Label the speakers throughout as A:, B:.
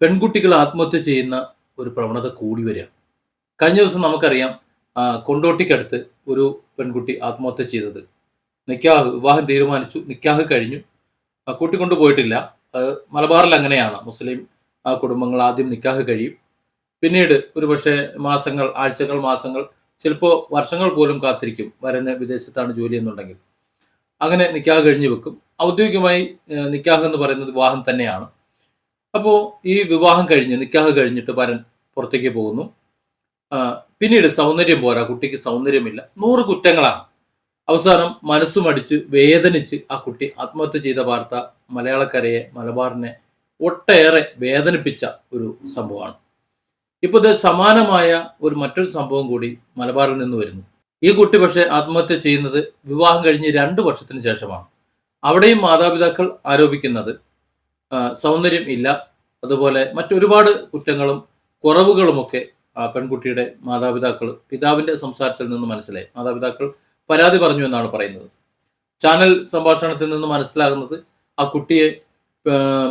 A: പെൺകുട്ടികൾ ആത്മഹത്യ ചെയ്യുന്ന ഒരു പ്രവണത കൂടി വരിക. കഴിഞ്ഞ ദിവസം നമുക്കറിയാം കൊണ്ടോട്ടിക്കടുത്ത് ഒരു പെൺകുട്ടി ആത്മഹത്യ ചെയ്തത്. നിക്കാഹ് വിവാഹം തീരുമാനിച്ചു നിക്കാഹ് കഴിഞ്ഞു. ആ, കൊണ്ടുപോയിട്ടില്ല അത് മലബാറിൽ അങ്ങനെയാണ്. മുസ്ലിം കുടുംബങ്ങൾ ആദ്യം നിക്കാഹ് കഴിയും. പിന്നീട് ഒരുപക്ഷെ മാസങ്ങൾ ആഴ്ചകൾ മാസങ്ങൾ ചിലപ്പോൾ വർഷങ്ങൾ പോലും കാത്തിരിക്കും. വരന് വിദേശത്താണ് ജോലി എന്നുണ്ടെങ്കിൽ. അങ്ങനെ നിക്കാഹ് കഴിഞ്ഞ് വെക്കും. ഔദ്യോഗികമായി നിക്കാഹ് എന്ന് പറയുന്നത് വിവാഹം തന്നെയാണ്. അപ്പോൾ ഈ വിവാഹം കഴിഞ്ഞ് നിക്കാഹ് കഴിഞ്ഞിട്ട് വരൻ പുറത്തേക്ക് പോകുന്നു. പിന്നീട് സൗന്ദര്യം പോരാ കുട്ടിക്ക് സൗന്ദര്യമില്ല. നൂറ് കുറ്റങ്ങളാണ്. അവസാനം മനസ്സുമടിച്ച് വേദനിച്ച് ആ കുട്ടി ആത്മഹത്യ ചെയ്ത വാർത്ത മലയാളക്കരയെ മലബാറിനെ ഒട്ടേറെ വേദനിപ്പിച്ച ഒരു സംഭവമാണ്. ഇപ്പോൾ സമാനമായ ഒരു മറ്റൊരു സംഭവം കൂടി മലബാറിൽ നിന്ന് വരുന്നു. ഈ കുട്ടി പക്ഷേ ആത്മഹത്യ ചെയ്യുന്നത് വിവാഹം കഴിഞ്ഞ് രണ്ട് വർഷത്തിന് ശേഷമാണ്. അവിടെയും മാതാപിതാക്കൾ ആരോപിക്കുന്നത് സൗന്ദര്യം ഇല്ല അതുപോലെ മറ്റൊരുപാട് കുറ്റങ്ങളും കുറവുകളുമൊക്കെ ആ പെൺകുട്ടിയുടെ മാതാപിതാക്കൾ പിതാവിന്റെ സംസാരത്തിൽ നിന്ന് മനസ്സിലായി. മാതാപിതാക്കൾ പരാതി പറഞ്ഞു എന്നാണ് പറയുന്നത്. ചാനൽ സംഭാഷണത്തിൽ നിന്ന് മനസ്സിലാകുന്നത് ആ കുട്ടിയെ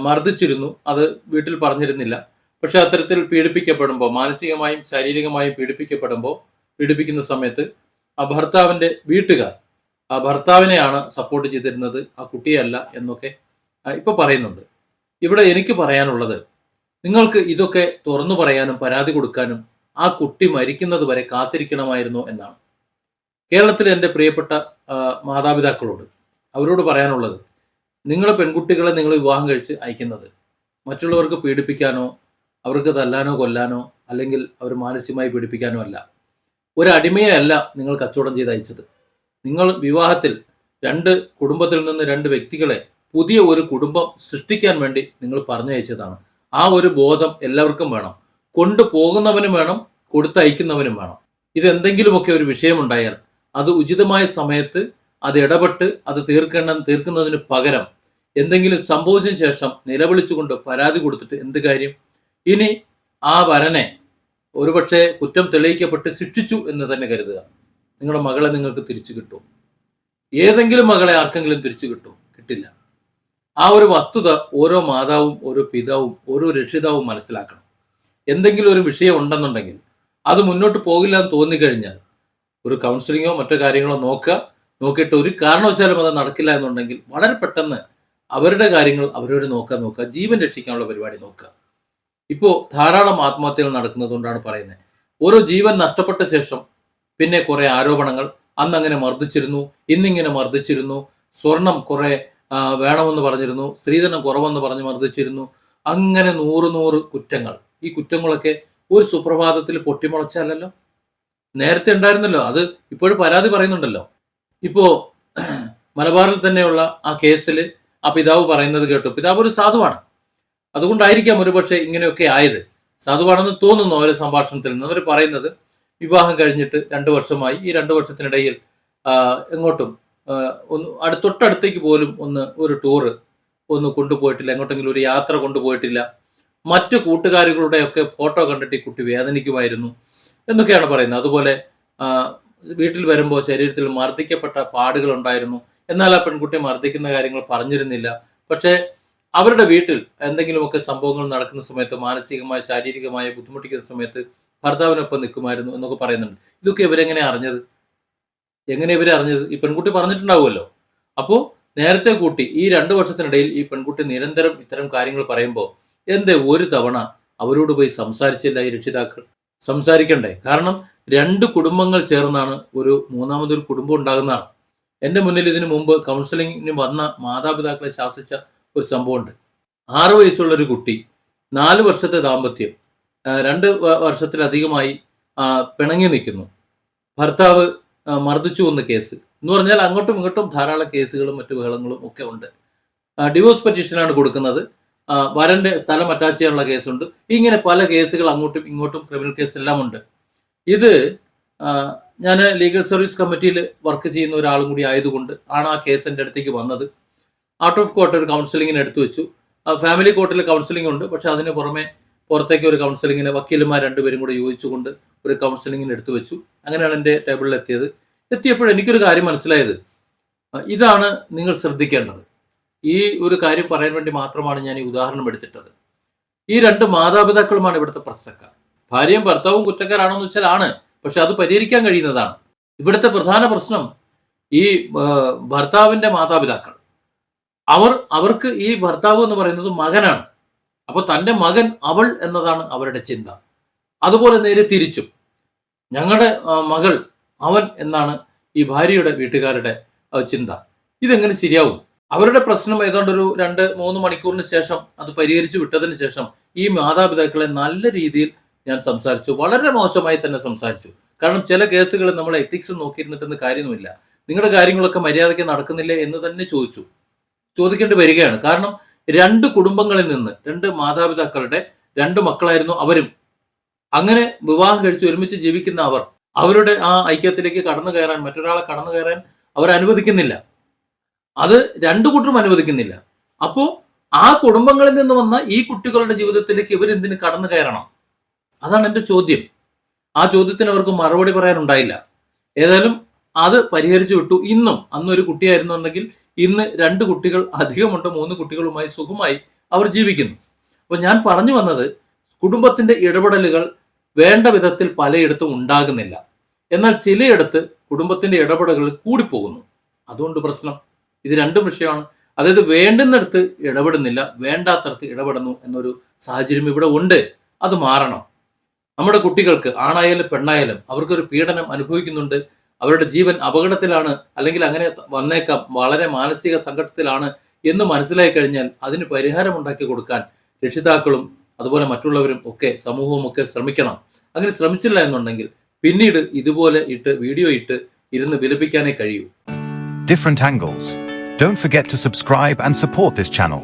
A: മർദ്ദിച്ചിരുന്നു. അത് വീട്ടിൽ പറഞ്ഞിരുന്നില്ല. പക്ഷെ അത്തരത്തിൽ പീഡിപ്പിക്കപ്പെടുമ്പോൾ മാനസികമായും ശാരീരികമായും പീഡിപ്പിക്കപ്പെടുമ്പോൾ പീഡിപ്പിക്കുന്ന സമയത്ത് ആ ഭർത്താവിന്റെ വീട്ടുകാർ ആ ഭർത്താവിനെയാണ് സപ്പോർട്ട് ചെയ്തിരുന്നത് ആ കുട്ടിയല്ല എന്നൊക്കെ ഇപ്പൊ പറയുന്നുണ്ട്. ഇവിടെ എനിക്ക് പറയാനുള്ളത് നിങ്ങൾക്ക് ഇതൊക്കെ തുറന്നു പറയാനും പരാതി കൊടുക്കാനും ആ കുട്ടി മരിക്കുന്നത് വരെ കാത്തിരിക്കണമായിരുന്നു എന്നാണ്. കേരളത്തിലെ എന്റെ പ്രിയപ്പെട്ട മാതാപിതാക്കളോട് അവരോട് പറയാനുള്ളത് നിങ്ങളെ പെൺകുട്ടികളെ നിങ്ങൾ വിവാഹം കഴിച്ച് അയക്കുന്നത് മറ്റുള്ളവർക്ക് പീഡിപ്പിക്കാനോ അവർക്ക് തല്ലാനോ കൊല്ലാനോ അല്ലെങ്കിൽ അവർ മാനസികമായി പീഡിപ്പിക്കാനോ അല്ല. ഒരു അടിമയെ അല്ല നിങ്ങൾ കച്ചവടം ചെയ്ത് അയച്ചത്. നിങ്ങൾ വിവാഹത്തിൽ രണ്ട് കുടുംബത്തിൽ നിന്ന് രണ്ട് വ്യക്തികളെ പുതിയ ഒരു കുടുംബം സൃഷ്ടിക്കാൻ വേണ്ടി നിങ്ങൾ പറഞ്ഞയച്ചതാണ്. ആ ഒരു ബോധം എല്ലാവർക്കും വേണം. കൊണ്ടുപോകുന്നവനും വേണം കൊടുത്തയക്കുന്നവനും വേണം. ഇതെന്തെങ്കിലുമൊക്കെ ഒരു വിഷയമുണ്ടായാൽ അത് ഉചിതമായ സമയത്ത് അത് ഇടപെട്ട് അത് തീർക്കേണ്ട തീർക്കുന്നതിന് പകരം എന്തെങ്കിലും സംഭവിച്ചതിന് ശേഷം നിലവിളിച്ചുകൊണ്ട് പരാതി കൊടുത്തിട്ട് എന്ത് കാര്യം? ഇനി ആ വരനെ ഒരുപക്ഷെ കുറ്റം തെളിയിക്കപ്പെട്ട് ശിക്ഷിച്ചു എന്ന് തന്നെ കരുതുക. നിങ്ങളുടെ മകളെ നിങ്ങൾക്ക് തിരിച്ചു കിട്ടും. ഏതെങ്കിലും മകളെ ആർക്കെങ്കിലും തിരിച്ചു കിട്ടും. കിട്ടില്ല. ആ ഒരു വസ്തുത ഓരോ മാതാവും ഓരോ പിതാവും ഓരോ രക്ഷിതാവും മനസ്സിലാക്കണം. എന്തെങ്കിലും ഒരു വിഷയം ഉണ്ടെന്നുണ്ടെങ്കിൽ അത് മുന്നോട്ട് പോകില്ല എന്ന് തോന്നിക്കഴിഞ്ഞാൽ ഒരു കൗൺസിലിങ്ങോ മറ്റു കാര്യങ്ങളോ നോക്കുക. നോക്കിയിട്ട് ഒരു കാരണവശാലും അത് നടക്കില്ല എന്നുണ്ടെങ്കിൽ വളരെ പെട്ടെന്ന് അവരുടെ കാര്യങ്ങൾ അവരവർ നോക്കാൻ നോക്കുക. ജീവൻ രക്ഷിക്കാനുള്ള പരിപാടി നോക്കുക. ഇപ്പോൾ ധാരാളം ആത്മഹത്യകൾ നടക്കുന്നതുകൊണ്ടാണ് പറയുന്നത്. ഓരോ ജീവൻ നഷ്ടപ്പെട്ട ശേഷം പിന്നെ കുറേ ആരോപണങ്ങൾ. അന്നങ്ങനെ മർദ്ദിച്ചിരുന്നു ഇന്നിങ്ങനെ മർദ്ദിച്ചിരുന്നു. സ്വർണം കുറെ വേണമെന്ന് പറഞ്ഞിരുന്നു സ്ത്രീധനം കുറവെന്ന് പറഞ്ഞ് മർദ്ദിച്ചിരുന്നു. അങ്ങനെ നൂറ് നൂറ് കുറ്റങ്ങൾ. ഈ കുറ്റങ്ങളൊക്കെ ഒരു സുപ്രഭാതത്തിൽ പൊട്ടിമുളച്ചല്ലോ നേരത്തെ ഉണ്ടായിരുന്നല്ലോ. അത് ഇപ്പോഴും പരാതി പറയുന്നുണ്ടല്ലോ. ഇപ്പോ മലബാറിൽ തന്നെയുള്ള ആ കേസിൽ ആ പിതാവ് പറയുന്നത് കേട്ടു. പിതാവ് ഒരു സാധുവാണ്. അതുകൊണ്ടായിരിക്കാം ഒരുപക്ഷെ ഇങ്ങനെയൊക്കെ ആയത്. സാധുവാണെന്ന് തോന്നുന്നു അവരെ സംഭാഷണത്തിൽ നിന്ന്. അവർ പറയുന്നത് വിവാഹം കഴിഞ്ഞിട്ട് രണ്ട് വർഷമായി. ഈ രണ്ട് വർഷത്തിനിടയിൽ എങ്ങോട്ടും ഒന്ന് അടു തൊട്ടടുത്തേക്ക് പോലും ഒന്ന് ഒരു ടൂറ് ഒന്ന് കൊണ്ടുപോയിട്ടില്ല. എങ്ങോട്ടെങ്കിലും ഒരു യാത്ര കൊണ്ടുപോയിട്ടില്ല. മറ്റു കൂട്ടുകാരികളുടെയൊക്കെ ഫോട്ടോ കണ്ടിട്ട് ഈ കുട്ടി വേദനിക്കുമായിരുന്നു എന്നൊക്കെയാണ് പറയുന്നത്. അതുപോലെ വീട്ടിൽ വരുമ്പോൾ ശരീരത്തിൽ മർദ്ദിക്കപ്പെട്ട പാടുകൾ ഉണ്ടായിരുന്നു. എന്നാൽ ആ പെൺകുട്ടി മർദ്ദിക്കുന്ന കാര്യങ്ങൾ പറഞ്ഞിരുന്നില്ല. പക്ഷേ അവരുടെ വീട്ടിൽ എന്തെങ്കിലുമൊക്കെ സംഭവങ്ങൾ നടക്കുന്ന സമയത്ത് മാനസികമായ ശാരീരികമായ ബുദ്ധിമുട്ടിക്കുന്ന സമയത്ത് ഭർത്താവിനൊപ്പം നിൽക്കുമായിരുന്നു എന്നൊക്കെ പറയുന്നുണ്ട്. ഇതൊക്കെ ഇവരെങ്ങനെ അറിഞ്ഞത്? എങ്ങനെ ഇവർ അറിഞ്ഞത്? ഈ പെൺകുട്ടി പറഞ്ഞിട്ടുണ്ടാവുമല്ലോ. അപ്പോൾ നേരത്തെ കൂട്ടി ഈ രണ്ട് വർഷത്തിനിടയിൽ ഈ പെൺകുട്ടി നിരന്തരം ഇത്തരം കാര്യങ്ങൾ പറയുമ്പോൾ എന്തേ ഒരു തവണ അവരോട് പോയി സംസാരിച്ചില്ല ഈ രക്ഷിതാക്കൾ? സംസാരിക്കണ്ടേ. കാരണം രണ്ട് കുടുംബങ്ങൾ ചേർന്നാണ് ഒരു മൂന്നാമതൊരു കുടുംബം ഉണ്ടാകുന്നതാണ്. എന്റെ മുന്നിൽ ഇതിനു മുമ്പ് കൗൺസിലിങ്ങിന് വന്ന മാതാപിതാക്കളെ ശാസിച്ച ഒരു സംഭവമുണ്ട്. ആറു വയസ്സുള്ള ഒരു കുട്ടി നാല് വർഷത്തെ ദാമ്പത്യം രണ്ട് വർഷത്തിലധികമായി പിണങ്ങി നിൽക്കുന്നു. ഭർത്താവ് മർദ്ദിച്ചു എന്ന കേസ്. എന്ന് പറഞ്ഞാൽ അങ്ങോട്ടും ഇങ്ങോട്ടും ധാരാളം കേസുകളും മറ്റു ബഹളങ്ങളും ഒക്കെ ഉണ്ട്. ഡിവോഴ്സ് പെറ്റീഷനാണ് കൊടുക്കുന്നത്. വരന്റെ സ്ഥലം അറ്റാച്ച് ചെയ്യാനുള്ള കേസുണ്ട്. ഇങ്ങനെ പല കേസുകൾ അങ്ങോട്ടും ഇങ്ങോട്ടും ക്രിമിനൽ കേസ് എല്ലാം ഉണ്ട്. ഇത് ഞാൻ ലീഗൽ സർവീസ് കമ്മിറ്റിയിൽ വർക്ക് ചെയ്യുന്ന ഒരാളും കൂടി ആയതുകൊണ്ട് ആണ് ആ കേസ് എന്റെ അടുത്തേക്ക് വന്നത്. ഔട്ട് ഓഫ് കോർട്ട് ഒരു കൗൺസിലിങ്ങിന് എടുത്തു വെച്ചു. ഫാമിലി കോർട്ടിൽ കൗൺസിലിംഗ് ഉണ്ട്. പക്ഷെ അതിന് പുറമെ പുറത്തേക്ക് ഒരു കൗൺസിലിങ്ങിന് വക്കീലുമാർ രണ്ടുപേരും കൂടെ യോജിച്ചുകൊണ്ട് ഒരു കൗൺസിലിങ്ങിന് എടുത്തു വെച്ചു. അങ്ങനെയാണ് എന്റെ ടേബിളിൽ എത്തിയത്. എത്തിയപ്പോൾ എനിക്കൊരു കാര്യം മനസ്സിലായത്. ഇതാണ് നിങ്ങൾ ശ്രദ്ധിക്കേണ്ടത്. ഈ ഒരു കാര്യം പറയാൻ വേണ്ടി മാത്രമാണ് ഞാൻ ഈ ഉദാഹരണം എടുത്തിട്ടത്. ഈ രണ്ട് മാതാപിതാക്കളുമാണ് ഇവിടുത്തെ പ്രശ്നക്കാർ. ഭാര്യയും ഭർത്താവും കുറ്റക്കാരാണോ എന്ന് വെച്ചാൽ ആണ് പക്ഷെ അത് പരിഹരിക്കാൻ കഴിയുന്നതാണ്. ഇവിടുത്തെ പ്രധാന പ്രശ്നം ഈ ഭർത്താവിന്റെ മാതാപിതാക്കൾ. അവർ അവർക്ക് ഈ ഭർത്താവ് എന്ന് പറയുന്നത് മകനാണ്. അപ്പോൾ തന്റെ മകൻ അവൾ എന്നതാണ് അവരുടെ ചിന്ത. അതുപോലെ നേരെ തിരിച്ചും. ഞങ്ങളുടെ മകൾ അവൻ എന്നാണ് ഈ ഭാര്യയുടെ വീട്ടുകാരുടെ ചിന്ത. ഇതെങ്ങനെ ശരിയാവും? അവരുടെ പ്രശ്നം ഏതാണ്ട് ഒരു രണ്ട് മൂന്ന് മണിക്കൂറിന് ശേഷം അത് പരിഹരിച്ചു വിട്ടതിന് ശേഷം ഈ മാതാപിതാക്കളെ നല്ല രീതിയിൽ ഞാൻ സംസാരിച്ചു. വളരെ മോശമായി തന്നെ സംസാരിച്ചു. കാരണം ചില കേസുകൾ നമ്മൾ എത്തിക്സ് നോക്കിയിരുന്നിട്ടൊന്നും കാര്യമൊന്നുമില്ല. നിങ്ങളുടെ കാര്യങ്ങളൊക്കെ മര്യാദയ്ക്ക് നടക്കുന്നില്ല എന്ന് തന്നെ ചോദിച്ചു. ചോദിക്കേണ്ടി വരികയാണ്. കാരണം രണ്ട് കുടുംബങ്ങളിൽ നിന്ന് രണ്ട് മാതാപിതാക്കളുടെ രണ്ട് മക്കളായിരുന്നു അവരും. അങ്ങനെ വിവാഹം കഴിച്ച് ഒരുമിച്ച് ജീവിക്കുന്ന അവർ അവരുടെ ആ ഐക്യത്തിലേക്ക് കടന്നു കയറാൻ മറ്റൊരാളെ കടന്നു കയറാൻ അവർ അനുവദിക്കുന്നില്ല. അത് രണ്ടു കൂട്ടരും അനുവദിക്കുന്നില്ല. അപ്പോൾ ആ കുടുംബങ്ങളിൽ നിന്ന് വന്ന ഈ കുട്ടികളുടെ ജീവിതത്തിലേക്ക് ഇവർ എന്തിന് കടന്നു കയറണം? അതാണ് എന്റെ ചോദ്യം. ആ ചോദ്യത്തിന് അവർക്ക് മറുപടി പറയാനുണ്ടായില്ല. ഏതായാലും അത് പരിഹരിച്ചു വിട്ടു. ഇന്നും അന്നൊരു കുട്ടിയായിരുന്നുണ്ടെങ്കിൽ ഇന്ന് രണ്ട് കുട്ടികൾ അധികമുണ്ട് മൂന്ന് കുട്ടികളുമായി സുഖമായി അവർ ജീവിക്കുന്നു. അപ്പോൾ ഞാൻ പറഞ്ഞു വന്നത് കുടുംബത്തിന്റെ ഇടപെടലുകൾ വേണ്ട വിധത്തിൽ പലയിടത്തും ഉണ്ടാകുന്നില്ല. എന്നാൽ ചിലയിടത്ത് കുടുംബത്തിന്റെ ഇടപെടലുകൾ കൂടിപ്പോകുന്നു. അതുകൊണ്ട് പ്രശ്നം ഇത് രണ്ടും വിഷയമാണ്. അതായത് വേണ്ടുന്നിടത്ത് ഇടപെടുന്നില്ല വേണ്ടാത്തടത്ത് ഇടപെടുന്നു എന്നൊരു സാഹചര്യം ഇവിടെ ഉണ്ട്. അത് മാറണം. നമ്മുടെ കുട്ടികൾക്ക് ആണായാലും പെണ്ണായാലും അവർക്കൊരു പീഡനം അനുഭവിക്കുന്നുണ്ട്. അവരുടെ ജീവൻ അപകടത്തിലാണ് അല്ലെങ്കിൽ അങ്ങനെ വന്നേക്കാം വളരെ മാനസിക സംഘട്ടത്തിലാണ് എന്ന് മനസ്സിലായി കഴിഞ്ഞാൽ അതിന് പരിഹാരം ഉണ്ടാക്കി കൊടുക്കാൻ രക്ഷിതാക്കളും അതുപോലെ മറ്റുള്ളവരും ഒക്കെ സമൂഹവും ഒക്കെ ശ്രമിക്കണം അങ്ങനെ ശ്രമിച്ചില്ല എന്നുണ്ടെങ്കിൽ പിന്നീട് ഇതുപോലെ ഇട്ട് വീഡിയോ ഇട്ട് ഇരുന്ന് വിലപിക്കാനേ കഴിയൂ
B: different angles. Don't forget to subscribe and support this channel.